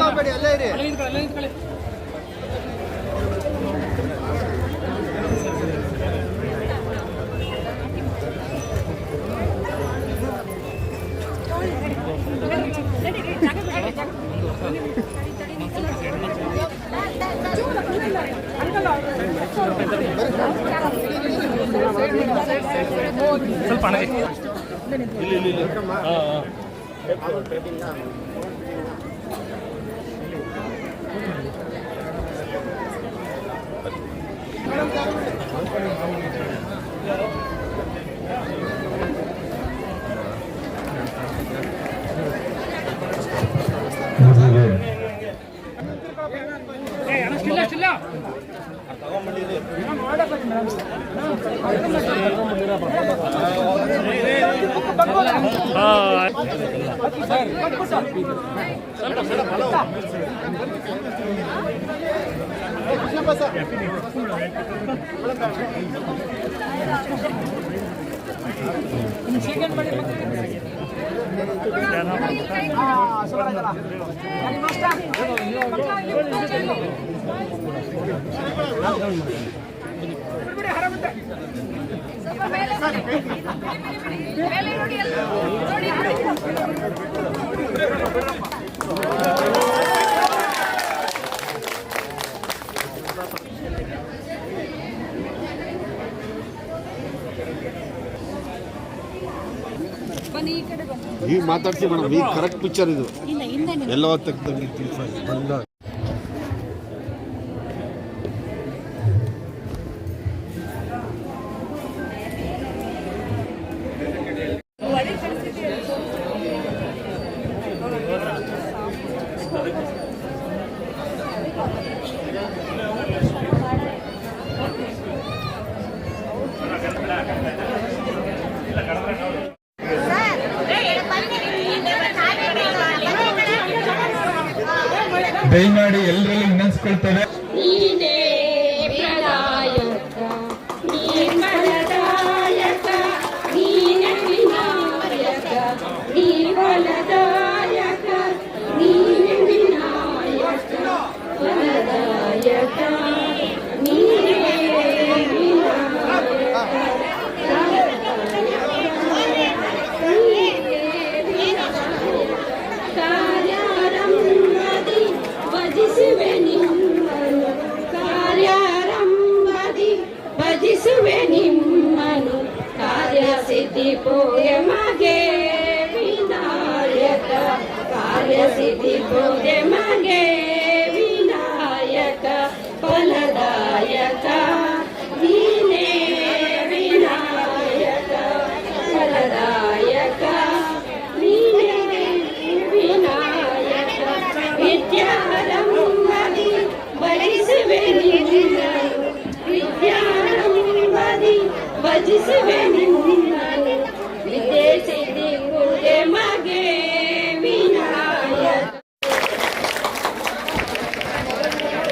ಮಾಡಬೇಡಿ ಅಲ್ಲೇ ಇರಿ. ಸ್ವಲ್ಪ ಹಣ ಇಲ್ಲಿ ಇಲ್ಲಿ ಇಲ್ಲಿ. ಹಾಂ ಹಾಂ. ಮೇಲೆ ನೋಡಿ ಅಲ್ಲ ನೋಡಿ ನೋಡಿ ಬನ್ನಿ ಈ ಕಡೆ ಬನ್ನಿ ಈಗ ಮಾತಾಡ್ತೀವಿ ಮೇಡಮ್ ಈಗ ಕರೆಕ್ಟ್ ಪಿಕ್ಚರ್ ಇದು. ಎಲ್ಲ ತೆಗ್ದಂಗೆ ನಿಮ್ಮನು ಕಾರ್ಯ ಸಿದ್ಧಿ ಪೂಜೆ ಮಗೆ ವಿನಾಯಕ ಕಾರ್ಯ ಸಿದ್ಧಿ ಪೂಜೆ ಮಗೆ ವಿನಾಯಕ ಫಲದಾಯಕ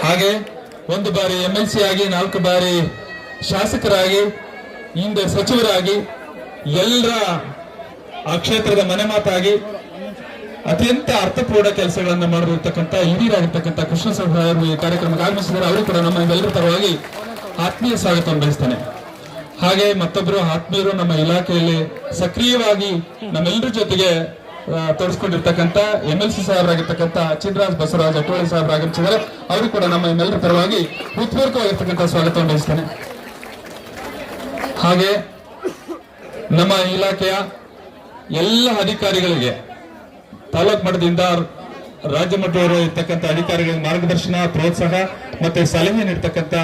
ಹಾಗೆ ಒಂದು ಬಾರಿ ಎಂ ಎಲ್ ಸಿ ಆಗಿ, ನಾಲ್ಕು ಬಾರಿ ಶಾಸಕರಾಗಿ, ಹಿಂದೆ ಸಚಿವರಾಗಿ, ಎಲ್ಲರ ಆ ಕ್ಷೇತ್ರದ ಮನೆ ಮಾತಾಗಿ ಅತ್ಯಂತ ಅರ್ಥಪೂರ್ಣ ಕೆಲಸಗಳನ್ನು ಮಾಡಿರ್ತಕ್ಕಂಥ ಹಿರಿಯರಾಗಿರ್ತಕ್ಕಂಥ ಕೃಷ್ಣ ಅವರು ಈ ಕಾರ್ಯಕ್ರಮಕ್ಕೆ ಆಗಮಿಸಿದ್ದಾರೆ. ಅವರು ಕೂಡ ನಮ್ಮ ಎಲ್ಲರ ಪರವಾಗಿ ಆತ್ಮೀಯ ಸ್ವಾಗತವನ್ನು ಬಯಸ್ತೇನೆ. ಹಾಗೆ ಮತ್ತೊಬ್ಬರು ಆತ್ಮೀಯರು ನಮ್ಮ ಇಲಾಖೆಯಲ್ಲಿ ಸಕ್ರಿಯವಾಗಿ ನಮ್ಮೆಲ್ಲರ ಜೊತೆಗೆ ತೋರಿಸ್ಕೊಂಡಿರ್ತಕ್ಕಂಥ ಎಂ ಎಲ್ ಸಿ ಸಾಹೇಬರಾಗಿರ್ತಕ್ಕಂಥ ಚಿನ್ರಾಜ್ ಬಸವರಾಜ್ ಅಟೋಳಿ ಸಾಹೇಬ್ ಆಗಮಿಸಿದ್ದಾರೆ ಅವರು ಕೂಡ ನಮ್ಮ ಪರವಾಗಿ ಹೃತ್ಪೂರ್ವಕವಾಗಿರ್ತಕ್ಕಂಥ ಸ್ವಾಗತವನ್ನು ಬಯಸ್ತೇನೆ ಹಾಗೆ ನಮ್ಮ ಇಲಾಖೆಯ ಎಲ್ಲ ಅಧಿಕಾರಿಗಳಿಗೆ, ತಾಲೂಕು ಮಟ್ಟದಿಂದ ರಾಜ್ಯ ಮಟ್ಟದವರು ಇರ್ತಕ್ಕಂಥ ಅಧಿಕಾರಿಗಳ ಮಾರ್ಗದರ್ಶನ, ಪ್ರೋತ್ಸಾಹ ಮತ್ತೆ ಸಲಹೆ ನೀಡ್ತಕ್ಕಂಥ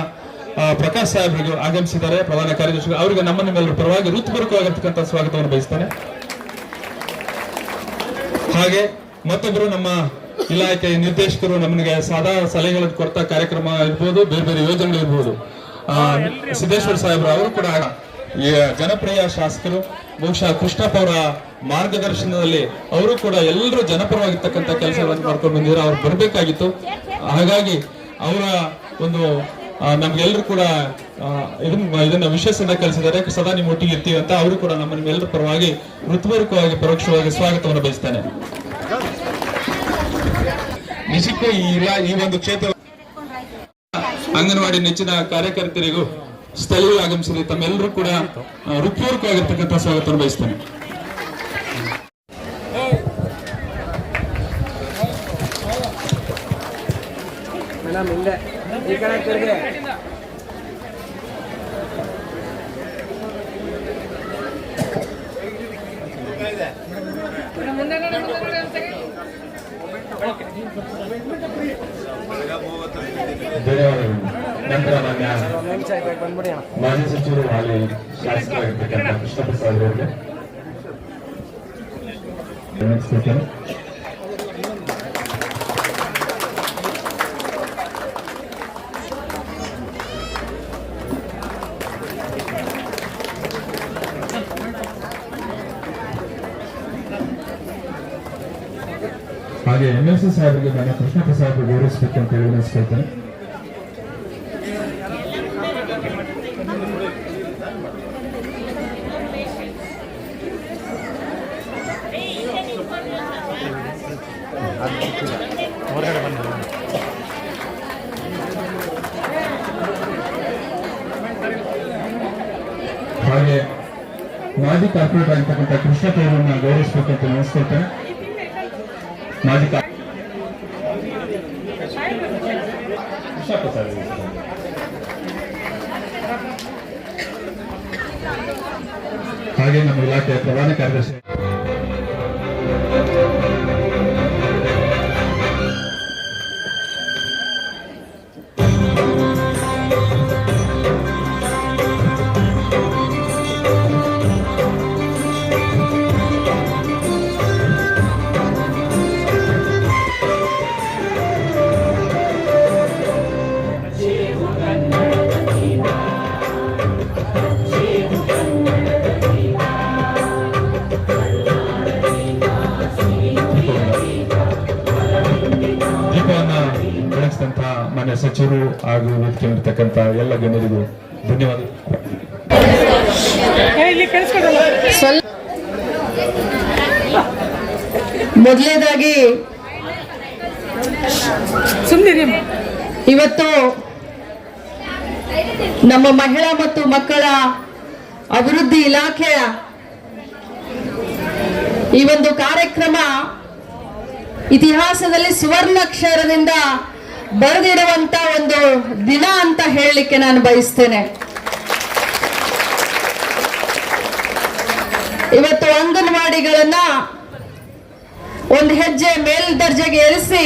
ಪ್ರಕಾಶ್ ಸಾಹೇಬರಿಗೆ ಆಗಮಿಸಿದ್ದಾರೆ, ಪ್ರಧಾನ ಕಾರ್ಯದರ್ಶಿಗಳು. ಅವರಿಗೆ ನಮ್ಮ ನಿಮ್ಮೆಲ್ಲರ ಪರವಾಗಿ ಋತುಪೂರ್ವಕವಾಗಿರ್ತಕ್ಕಂಥ ಸ್ವಾಗತವನ್ನು ಬಯಸ್ತಾನೆ. ಹಾಗೆ ಮತ್ತೊಬ್ಬರು ನಮ್ಮ ಇಲಾಖೆ ನಿರ್ದೇಶಕರು ನಮಗೆ ಸಾದಾ ಸಲಹೆಗಳನ್ನು ಕೊಡ್ತಾ ಕಾರ್ಯಕ್ರಮ ಇರ್ಬೋದು, ಬೇರೆ ಬೇರೆ ಯೋಜನೆಗಳು ಇರ್ಬೋದು. ಸಿದ್ದೇಶ್ವರ ಸಾಹೇಬರು ಅವರು ಕೂಡ ಜನಪ್ರಿಯ ಶಾಸಕರು, ಬಹುಶಃ ಕೃಷ್ಣಪ್ಪ ಅವರ ಮಾರ್ಗದರ್ಶನದಲ್ಲಿ ಅವರು ಕೂಡ ಎಲ್ಲರೂ ಜನಪರವಾಗಿರ್ತಕ್ಕಂಥ ಕೆಲಸಗಳನ್ನು ಮಾಡ್ಕೊಂಡು ಬಂದಿದ್ದಾರೆ. ಅವ್ರು ಬರಬೇಕಾಗಿತ್ತು. ಹಾಗಾಗಿ ಅವರ ಒಂದು ನಮ್ಗೆಲ್ಲರೂ ಕೂಡ ಇದನ್ನ ಇದನ್ನ ವಿಶೇಷದಿಂದ ಕಲಿಸಿದ್ದಾರೆ ಸದಾ ನಿಮ್ಮ ಒಟ್ಟಿಗೆ ಇರ್ತೀವಿ ಅಂತ ಅವರು ಕೂಡ ನಮ್ಮ ನಿಮ್ಮೆಲ್ಲರ ಪರವಾಗಿ ಹೃತ್ಪೂರ್ವಕವಾಗಿ ಪರೋಕ್ಷವಾಗಿ ಸ್ವಾಗತವನ್ನು ಬಯಸ್ತಾನೆ. ನಿಜಕ್ಕೂ ಈ ಇಲಾ ಈ ಒಂದು ಕ್ಷೇತ್ರ ಅಂಗನವಾಡಿ ನೆಚ್ಚಿನ ಕಾರ್ಯಕರ್ತರಿಗೂ ಸ್ಥಳೀಯ ಆಗಮಿಸಿದೆ ತಮ್ಮೆಲ್ಲರೂ ಕೂಡ ಆ, ಸ್ವಾಗತವನ್ನು ಬಯಸ್ತಾನೆ. ಮೇಡಮ್ ತಿರುಗಿ ಧನ್ಯವಾದಗಳು ನಂತರ ಮಾನ್ಯ ಮಾಜಿ ಸಚಿವರು ಹಾಲಿ ಶಾಸಕರಾಗಿರ್ತಕ್ಕಂಥ ಕೃಷ್ಣ ಪ್ರಸಾದ್ ಅವರಿಗೆ. ಹಾಗೆ ಎಂ ಎಸ್ ಎಸ್ ಸಾಹೇಬರಿಗೆ ನಾನು ಕೃಷ್ಣ ಪ್ರಸಾದ್ ಗೌರವಿಸಬೇಕಂತ ಹೇಳಿ ಅನಿಸ್ಕೊಳ್ತೇನೆ ಹಾಗೆ ಮಾಜಿ ಕಾರ್ಪೊರೇಟರ್ ಆಗಿರ್ತಕ್ಕಂಥ ಕೃಷ್ಣ ಅವರನ್ನ ಗೌರವಿಸಬೇಕಂತ ನೆನೆಸ್ಕೊಳ್ತೇನೆ ಮಾಜಿ ಕಾ- ಕೃಷ್ಣ ಪ್ರಸಾದ್ ಅವರು. ಹಾಗೆ ನಮ್ಮ ಇಲಾಖೆಯ ಪ್ರಧಾನ ಕಾರ್ಯದರ್ಶಿ ಹಾಗೂ ವೇದಿಕೆ ಇರ್ತಕ್ಕಂಥ ಎಲ್ಲ ಗಣ್ಯರಿಗೂ ಧನ್ಯವಾದ. ಮೊದಲನೇದಾಗಿ ಇವತ್ತು ನಮ್ಮ ಮಹಿಳಾ ಮತ್ತು ಮಕ್ಕಳ ಅಭಿವೃದ್ಧಿ ಇಲಾಖೆಯ ಈ ಒಂದು ಕಾರ್ಯಕ್ರಮ ಇತಿಹಾಸದಲ್ಲಿ ಸುವರ್ಣಾಕ್ಷರದಿಂದ ಬರೆದಿಡುವಂತ ಒಂದು ದಿನ ಅಂತ ಹೇಳಲಿಕ್ಕೆ ನಾನು ಬಯಸ್ತೇನೆ. ಇವತ್ತು ಅಂಗನವಾಡಿಗಳನ್ನ ಒಂದು ಹೆಜ್ಜೆ ಮೇಲ್ದರ್ಜೆಗೆ ಏರಿಸಿ,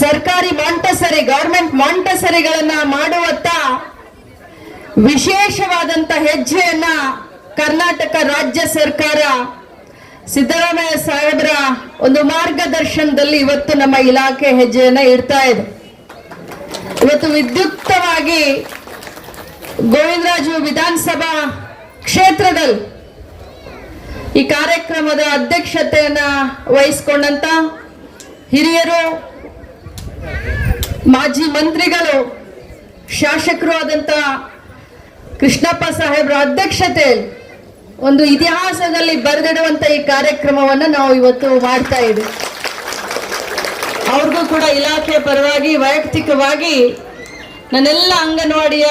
ಸರ್ಕಾರಿ ಮಾಂಟಸರಿ ಗವರ್ಮೆಂಟ್ ಮಾಂಟಸರಿಗಳನ್ನ ಮಾಡುವತ್ತ ವಿಶೇಷವಾದಂತ ಹೆಜ್ಜೆಯನ್ನ ಕರ್ನಾಟಕ ರಾಜ್ಯ ಸರ್ಕಾರ ಸಿದ್ದರಾಮಯ್ಯ ಸಾಹೇಬರ ಒಂದು ಮಾರ್ಗದರ್ಶನದಲ್ಲಿ ಇವತ್ತು ನಮ್ಮ ಇಲಾಖೆ ಹೆಜ್ಜೆಯನ್ನ ಇಡ್ತಾ ಇದೆ. ಇವತ್ತು ವಿದ್ಯುಕ್ತವಾಗಿ ಗೋವಿಂದರಾಜು ವಿಧಾನಸಭಾ ಕ್ಷೇತ್ರದಲ್ಲಿ ಈ ಕಾರ್ಯಕ್ರಮದ ಅಧ್ಯಕ್ಷತೆಯನ್ನ ವಹಿಸಿಕೊಂಡಂತ ಹಿರಿಯರು, ಮಾಜಿ ಮಂತ್ರಿಗಳು, ಶಾಸಕರು ಆದಂತ ಕೃಷ್ಣಪ್ಪ ಸಾಹೇಬ್ರ ಅಧ್ಯಕ್ಷತೆಯಲ್ಲಿ ಒಂದು ಇತಿಹಾಸದಲ್ಲಿ ಬರೆದಿಡುವಂತ ಈ ಕಾರ್ಯಕ್ರಮವನ್ನ ನಾವು ಇವತ್ತು ಮಾಡ್ತಾ ಇದ್ದೀವಿ ಅವ್ರಿಗೂ ಕೂಡ ಇಲಾಖೆ ಪರವಾಗಿ, ವೈಯಕ್ತಿಕವಾಗಿ ನನ್ನೆಲ್ಲ ಅಂಗನವಾಡಿಯ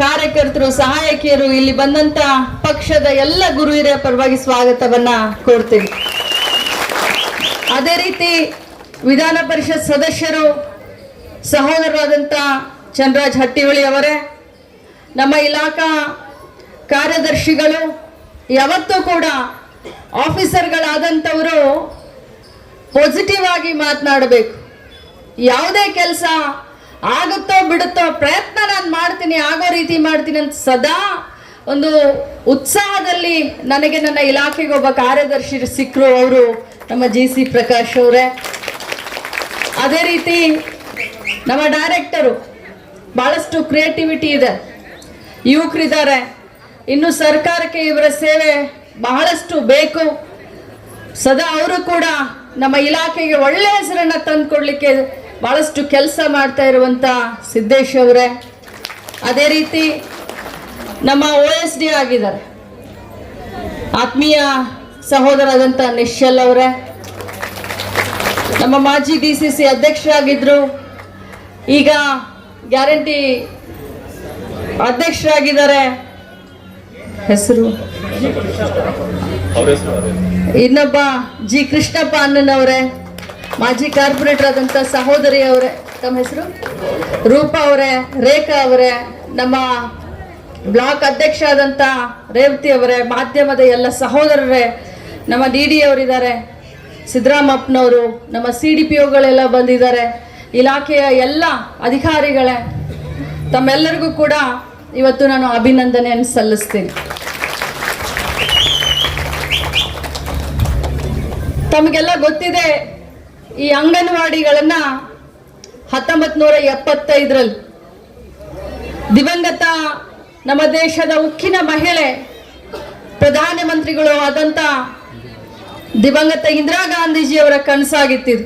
ಕಾರ್ಯಕರ್ತರು, ಸಹಾಯಕಿಯರು, ಇಲ್ಲಿ ಬಂದಂತ ಪಕ್ಷದ ಎಲ್ಲ ಗುರು ಪರವಾಗಿ ಸ್ವಾಗತವನ್ನ ಕೋರ್ತೀವಿ. ಅದೇ ರೀತಿ ವಿಧಾನ ಪರಿಷತ್ ಸದಸ್ಯರು ಸಹೋದರರಾದಂಥ ಚಂದ್ರರಾಜ್ ಹಟ್ಟಿಹೊಳಿ ಅವರೇ, ನಮ್ಮ ಇಲಾಖಾ ಕಾರ್ಯದರ್ಶಿಗಳು ಯಾವತ್ತೂ ಕೂಡ ಆಫೀಸರ್ಗಳಾದಂಥವರು ಪಾಸಿಟಿವ್ ಆಗಿ ಮಾತನಾಡಬೇಕು. ಯಾವುದೇ ಕೆಲಸ ಆಗುತ್ತೋ ಬಿಡುತ್ತೋ ಪ್ರಯತ್ನ ನಾನು ಮಾಡ್ತೀನಿ, ಆಗೋ ರೀತಿ ಮಾಡ್ತೀನಿ ಅಂತ ಸದಾ ಒಂದು ಉತ್ಸಾಹದಲ್ಲಿ ನನಗೆ ನನ್ನ ಇಲಾಖೆಗೆ ಒಬ್ಬ ಕಾರ್ಯದರ್ಶಿ ಸಿಕ್ಕರು ಅವರು ನಮ್ಮ ಜಿ ಸಿ ಪ್ರಕಾಶ್ ಅವರೇ. ಅದೇ ರೀತಿ ನಮ್ಮ ಡೈರೆಕ್ಟರು ಭಾಳಷ್ಟು ಕ್ರಿಯೇಟಿವಿಟಿ ಇದೆ. ಯುವಕರಿದ್ದಾರೆ. ಇನ್ನು ಸರ್ಕಾರಕ್ಕೆ ಇವರ ಸೇವೆ ಬಹಳಷ್ಟು ಬೇಕು. ಸದಾ ಅವರು ಕೂಡ ನಮ್ಮ ಇಲಾಖೆಗೆ ಒಳ್ಳೆ ಹೆಸರನ್ನ ತಂದುಕೊಡ್ಲಿಕ್ಕೆ ಬಹಳಷ್ಟು ಕೆಲಸ ಮಾಡ್ತಾ ಇರುವಂತ ಸಿದ್ದೇಶ್ ಅವರೇ. ಅದೇ ರೀತಿ ನಮ್ಮ ಒ ಎಸ್ ಡಿ ಆಗಿದ್ದಾರೆ. ಆತ್ಮೀಯ ಸಹೋದರಾದಂಥ ನಿಶ್ಚಲ್ ಅವರೇ. ನಮ್ಮ ಮಾಜಿ ಡಿ ಸಿ ಸಿ ಅಧ್ಯಕ್ಷರಾಗಿದ್ರು. ಈಗ ಗ್ಯಾರಂಟಿ ಅಧ್ಯಕ್ಷರಾಗಿದ್ದಾರೆ. ಹೆಸರು? ಇನ್ನೊಬ್ಬ ಜಿ ಕೃಷ್ಣಪ್ಪ ಅನ್ನನವರೇ ಮಾಜಿ ಕಾರ್ಪೊರೇಟರ್ ಆದಂಥ ಸಹೋದರಿ ಅವರೇ ತಮ್ಮ ಹೆಸರು? ರೂಪಾ ಅವರೇ ರೇಖಾ ಅವರೇ ನಮ್ಮ ಬ್ಲಾಕ್ ಅಧ್ಯಕ್ಷ ಆದಂತ ರೇವತಿ ಅವರೇ ಮಾಧ್ಯಮದ ಎಲ್ಲ ಸಹೋದರರೇ ನಮ್ಮ ಡಿ ಡಿ ಅವರಿದ್ದಾರೆ ಸಿದ್ದರಾಮಪ್ಪನವರು ನಮ್ಮ ಸಿ ಡಿ ಪಿ ಒಗಳೆಲ್ಲ ಬಂದಿದ್ದಾರೆ ಇಲಾಖೆಯ ಎಲ್ಲ ಅಧಿಕಾರಿಗಳೇ ತಮ್ಮೆಲ್ಲರಿಗೂ ಕೂಡ ಇವತ್ತು ನಾನು ಅಭಿನಂದನೆಯನ್ನು ಸಲ್ಲಿಸ್ತೀನಿ. ತಮಗೆಲ್ಲ ಗೊತ್ತಿದೆ, ಈ ಅಂಗನವಾಡಿಗಳನ್ನ ಹತ್ತೊಂಬತ್ ನೂರ ಎಪ್ಪತ್ತೈದರಲ್ಲಿ ದಿವಂಗತ ನಮ್ಮ ದೇಶದ ಉಕ್ಕಿನ ಮಹಿಳೆ, ಪ್ರಧಾನಮಂತ್ರಿಗಳು ಆದಂತ ದಿವಂಗತ ಇಂದಿರಾ ಗಾಂಧೀಜಿಯವರ ಕನಸಾಗಿತ್ತಿದು.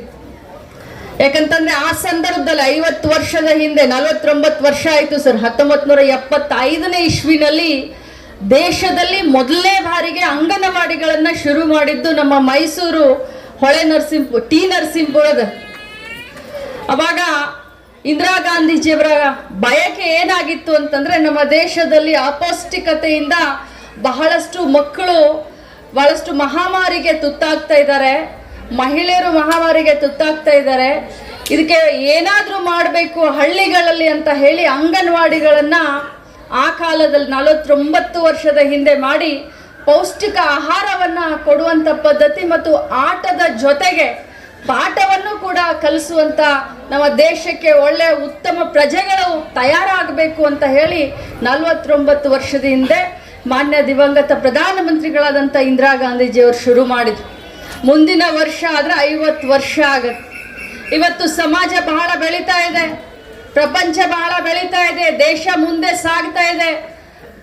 ಯಾಕಂತಂದ್ರೆ ಆ ಸಂದರ್ಭದಲ್ಲಿ ಐವತ್ತು ವರ್ಷದ ಹಿಂದೆ, ನಲವತ್ತೊಂಬತ್ತು ವರ್ಷ ಆಯಿತು ಸರ್. ಹತ್ತೊಂಬತ್ತು ನೂರ ಎಪ್ಪತ್ತೈದನೇ ಇಸ್ವಿನಲ್ಲಿ ದೇಶದಲ್ಲಿ ಮೊದಲನೇ ಬಾರಿಗೆ ಅಂಗನವಾಡಿಗಳನ್ನು ಶುರು ಮಾಡಿದ್ದು ನಮ್ಮ ಮೈಸೂರು ಹೊಳೆ ನರಸಿಂಹ ಟಿ ನರಸಿಂಹಪುರದ ಅವಾಗ ಇಂದಿರಾ ಗಾಂಧೀಜಿಯವರ ಬಯಕೆ ಏನಾಗಿತ್ತು ಅಂತಂದ್ರೆ ನಮ್ಮ ದೇಶದಲ್ಲಿ ಅಪೌಷ್ಟಿಕತೆಯಿಂದ ಬಹಳಷ್ಟು ಮಕ್ಕಳು, ಬಹಳಷ್ಟು ಮಹಾಮಾರಿಗೆ ತುತ್ತಾಗ್ತಾ ಇದ್ದಾರೆ. ಮಹಿಳೆಯರು ಮಹಾಮಾರಿಗೆ ತುತ್ತಾಗ್ತಾ ಇದ್ದಾರೆ. ಇದಕ್ಕೆ ಏನಾದರೂ ಮಾಡಬೇಕು ಹಳ್ಳಿಗಳಲ್ಲಿ ಅಂತ ಹೇಳಿ ಅಂಗನವಾಡಿಗಳನ್ನು ಆ ಕಾಲದಲ್ಲಿ ನಲವತ್ತೊಂಬತ್ತು ವರ್ಷದ ಹಿಂದೆ ಮಾಡಿ ಪೌಷ್ಟಿಕ ಆಹಾರವನ್ನು ಕೊಡುವಂಥ ಪದ್ಧತಿ ಮತ್ತು ಆಟದ ಜೊತೆಗೆ ಪಾಠವನ್ನು ಕೂಡ ಕಲಿಸುವಂಥ ನಮ್ಮ ದೇಶಕ್ಕೆ ಒಳ್ಳೆಯ ಉತ್ತಮ ಪ್ರಜೆಗಳು ತಯಾರಾಗಬೇಕು ಅಂತ ಹೇಳಿ ನಲವತ್ತೊಂಬತ್ತು ವರ್ಷದ ಹಿಂದೆ ಮಾನ್ಯ ದಿವಂಗತ ಪ್ರಧಾನಮಂತ್ರಿಗಳಾದಂಥ ಇಂದಿರಾ ಗಾಂಧೀಜಿಯವರು ಶುರು ಮಾಡಿದ್ರು. ಮುಂದಿನ ವರ್ಷ ಆದರೆ ಐವತ್ತು ವರ್ಷ ಆಗುತ್ತೆ. ಇವತ್ತು ಸಮಾಜ ಬಹಳ ಬೆಳೀತಾ ಇದೆ. ಪ್ರಪಂಚ ಬಹಳ ಬೆಳೀತಾ ಇದೆ. ದೇಶ ಮುಂದೆ ಸಾಗ್ತಾ ಇದೆ.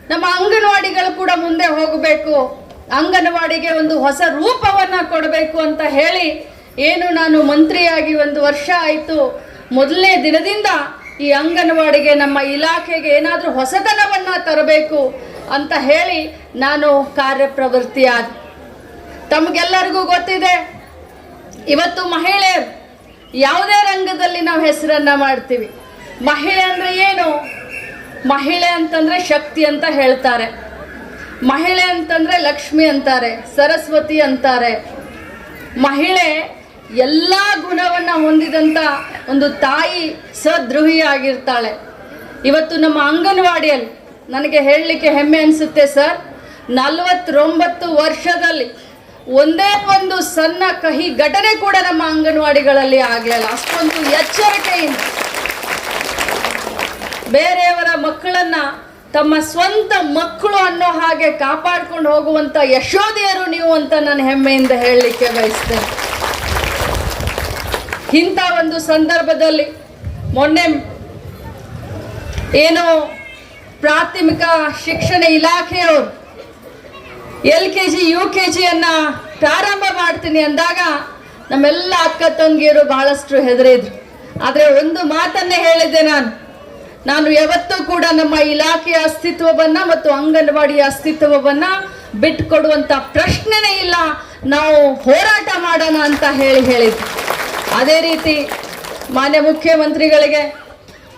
ನಮ್ಮ ಅಂಗನವಾಡಿಗಳು ಕೂಡ ಮುಂದೆ ಹೋಗಬೇಕು. ಅಂಗನವಾಡಿಗೆ ಒಂದು ಹೊಸ ರೂಪವನ್ನು ಕೊಡಬೇಕು ಅಂತ ಹೇಳಿ ಏನು ನಾನು ಮಂತ್ರಿಯಾಗಿ ಒಂದು ವರ್ಷ ಆಯಿತು. ಮೊದಲನೇ ದಿನದಿಂದ ಈ ಅಂಗನವಾಡಿಗೆ ನಮ್ಮ ಇಲಾಖೆಗೆ ಏನಾದರೂ ಹೊಸತನವನ್ನು ತರಬೇಕು ಅಂತ ಹೇಳಿ ನಾನು ಕಾರ್ಯಪ್ರವೃತ್ತಿಯಾದ ತಮಗೆಲ್ಲರಿಗೂ ಗೊತ್ತಿದೆ. ಇವತ್ತು ಮಹಿಳೆಯರು ಯಾವುದೇ ರಂಗದಲ್ಲಿ ನಾವು ಹೆಸರನ್ನ ಮಾಡ್ತೀವಿ. ಮಹಿಳೆ ಅಂದ್ರೆ ಏನು? ಮಹಿಳೆ ಅಂತಂದ್ರೆ ಶಕ್ತಿ ಅಂತ ಹೇಳ್ತಾರೆ. ಮಹಿಳೆ ಅಂತಂದ್ರೆ ಲಕ್ಷ್ಮಿ ಅಂತಾರೆ, ಸರಸ್ವತಿ ಅಂತಾರೆ. ಮಹಿಳೆ ಎಲ್ಲ ಗುಣವನ್ನ ಹೊಂದಿದಂತ ಒಂದು ತಾಯಿ ಸದೃಹಿಯಾಗಿರ್ತಾಳೆ ಇವತ್ತು ನಮ್ಮ ಅಂಗನವಾಡಿಯಲ್ಲಿ ನನಗೆ ಹೇಳಲಿಕ್ಕೆ ಹೆಮ್ಮೆ ಅನಿಸುತ್ತೆ ಸರ್. ನಲವತ್ತೊಂಬತ್ತು ವರ್ಷದಲ್ಲಿ ಒಂದೇ ಒಂದು ಸಣ್ಣ ಕಹಿ ಘಟನೆ ಕೂಡ ನಮ್ಮ ಅಂಗನವಾಡಿಗಳಲ್ಲಿ ಆಗಲಿಲ್ಲ. ಅಷ್ಟೊಂದು ಎಚ್ಚರಿಕೆಯಿಂದ ಬೇರೆಯವರ ಮಕ್ಕಳನ್ನ ತಮ್ಮ ಸ್ವಂತ ಮಕ್ಕಳು ಅನ್ನೋ ಹಾಗೆ ಕಾಪಾಡ್ಕೊಂಡು ಹೋಗುವಂತ ಯಶೋಧಿಯರು ನೀವು ಅಂತ ನಾನು ಹೆಮ್ಮೆಯಿಂದ ಹೇಳಲಿಕ್ಕೆ ಬಯಸ್ತೇನೆ. ಇಂಥ ಒಂದು ಸಂದರ್ಭದಲ್ಲಿ ಮೊನ್ನೆ ಏನು ಪ್ರಾಥಮಿಕ ಶಿಕ್ಷಣ ಇಲಾಖೆಯವರು L K G, U K ಜಿಯನ್ನ ಪ್ರಾರಂಭ ಮಾಡ್ತೀನಿ ಅಂದಾಗ ನಮ್ಮೆಲ್ಲ ಅಕ್ಕ ತಂಗಿಯರು ಬಹಳಷ್ಟು ಹೆದರಿದ್ರು. ಆದರೆ ಒಂದು ಮಾತನ್ನೇ ಹೇಳಿದ್ದೆ ನಾನು. ನಾನು ಯಾವತ್ತೂ ಕೂಡ ನಮ್ಮ ಇಲಾಖೆಯ ಅಸ್ತಿತ್ವವನ್ನ ಮತ್ತು ಅಂಗನವಾಡಿಯ ಅಸ್ತಿತ್ವವನ್ನ ಬಿಟ್ಟುಕೊಡುವಂತ ಪ್ರಶ್ನೆನೇ ಇಲ್ಲ. ನಾವು ಹೋರಾಟ ಮಾಡೋಣ ಅಂತ ಹೇಳಿ ಹೇಳಿದ್ವಿ ಅದೇ ರೀತಿ ಮಾನ್ಯ ಮುಖ್ಯಮಂತ್ರಿಗಳಿಗೆ,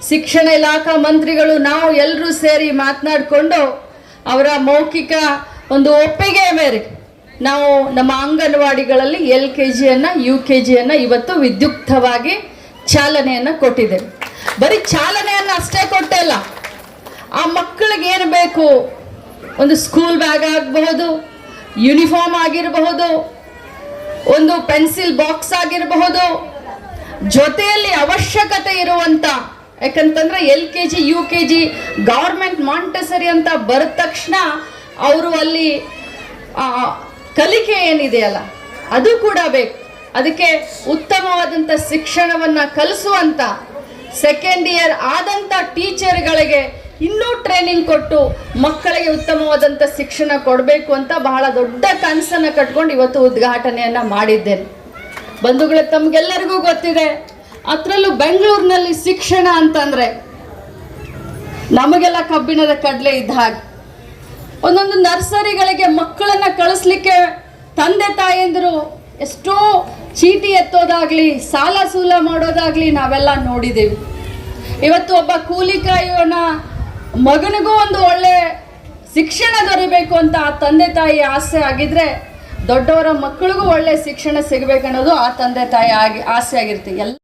ಶಿಕ್ಷಣ ಇಲಾಖಾ ಮಂತ್ರಿಗಳು ನಾವು ಎಲ್ಲರೂ ಸೇರಿ ಮಾತನಾಡಿಕೊಂಡು ಅವರ ಮೌಖಿಕ ಒಂದು ಒಪ್ಪಿಗೆ ಮೇರೆಗೆ ನಾವು ನಮ್ಮ ಅಂಗನವಾಡಿಗಳಲ್ಲಿ ಎಲ್ ಕೆ ಜಿಯನ್ನು ಯು ಕೆ ಜಿಯನ್ನು ಇವತ್ತು ವಿದ್ಯುಕ್ತವಾಗಿ ಚಾಲನೆಯನ್ನು ಕೊಟ್ಟಿದ್ದೇವೆ. ಬರೀ ಚಾಲನೆಯನ್ನು ಅಷ್ಟೇ ಕೊಟ್ಟಿಲ್ಲ ಆ ಮಕ್ಕಳಿಗೆ ಏನು ಬೇಕು? ಒಂದು ಸ್ಕೂಲ್ ಬ್ಯಾಗ್ ಆಗಬಹುದು ಯೂನಿಫಾರ್ಮ್ ಆಗಿರಬಹುದು, ಒಂದು ಪೆನ್ಸಿಲ್ ಬಾಕ್ಸ್ ಆಗಿರಬಹುದು. ಜೊತೆಯಲ್ಲಿ ಅವಶ್ಯಕತೆ ಇರುವಂಥ ಯಾಕಂತಂದ್ರೆ L K G U K G government montessori ಅಂತ ಬರೆದ ತಕ್ಷಣ ಅವರು ಅಲ್ಲಿ ಕಲಿಕೆ ಏನಿದೆಯಲ್ಲ ಅದು ಕೂಡ ಬೇಕು. ಅದಕ್ಕೆ ಉತ್ತಮವಾದಂಥ ಶಿಕ್ಷಣವನ್ನು ಕಲಿಸುವಂಥ ಸೆಕೆಂಡ್ ಇಯರ್ ಆದಂಥ ಟೀಚರ್ಗಳಿಗೆ ಇನ್ನೂ ಟ್ರೈನಿಂಗ್ ಕೊಟ್ಟು ಮಕ್ಕಳಿಗೆ ಉತ್ತಮವಾದಂಥ ಶಿಕ್ಷಣ ಕೊಡಬೇಕು ಅಂತ ಬಹಳ ದೊಡ್ಡ ಕನಸನ್ನು ಕಟ್ಕೊಂಡು ಇವತ್ತು ಉದ್ಘಾಟನೆಯನ್ನು ಮಾಡಿದ್ದೇನೆ. ಬಂಧುಗಳು, ತಮಗೆಲ್ಲರಿಗೂ ಗೊತ್ತಿದೆ, ಅದರಲ್ಲೂ ಬೆಂಗಳೂರಿನಲ್ಲಿ ಶಿಕ್ಷಣ ಅಂತಂದರೆ ನಮಗೆಲ್ಲ ಕಬ್ಬಿಣದ ಕಡಲೆ ಇದ್ದ ಹಾಗೆ. ಒಂದೊಂದು ನರ್ಸರಿಗಳಿಗೆ ಮಕ್ಕಳನ್ನ ಕಳಿಸ್ಲಿಕ್ಕೆ ತಂದೆ ತಾಯಂದಿರು ಎಷ್ಟೋ ಚೀಟಿ ಎತ್ತೋದಾಗ್ಲಿ, ಸಾಲ ಸೂಲ ಮಾಡೋದಾಗ್ಲಿ ನಾವೆಲ್ಲ ನೋಡಿದ್ದೀವಿ ಇವತ್ತು ಒಬ್ಬ ಕೂಲಿ ಕಾಯುವನ ಮಗನಿಗೂ ಒಂದು ಒಳ್ಳೆ ಶಿಕ್ಷಣ ದೊರಿಬೇಕು ಅಂತ ಆ ತಂದೆ ತಾಯಿ ಆಸೆ ಆಗಿದ್ರೆ ದೊಡ್ಡವರ ಮಕ್ಕಳಿಗೂ ಒಳ್ಳೆ ಶಿಕ್ಷಣ ಸಿಗಬೇಕನ್ನೋದು ಆ ತಂದೆ ತಾಯಿ ಆಗಿ ಆಸೆ ಆಗಿರ್ತೀವಿ ಎಲ್ಲ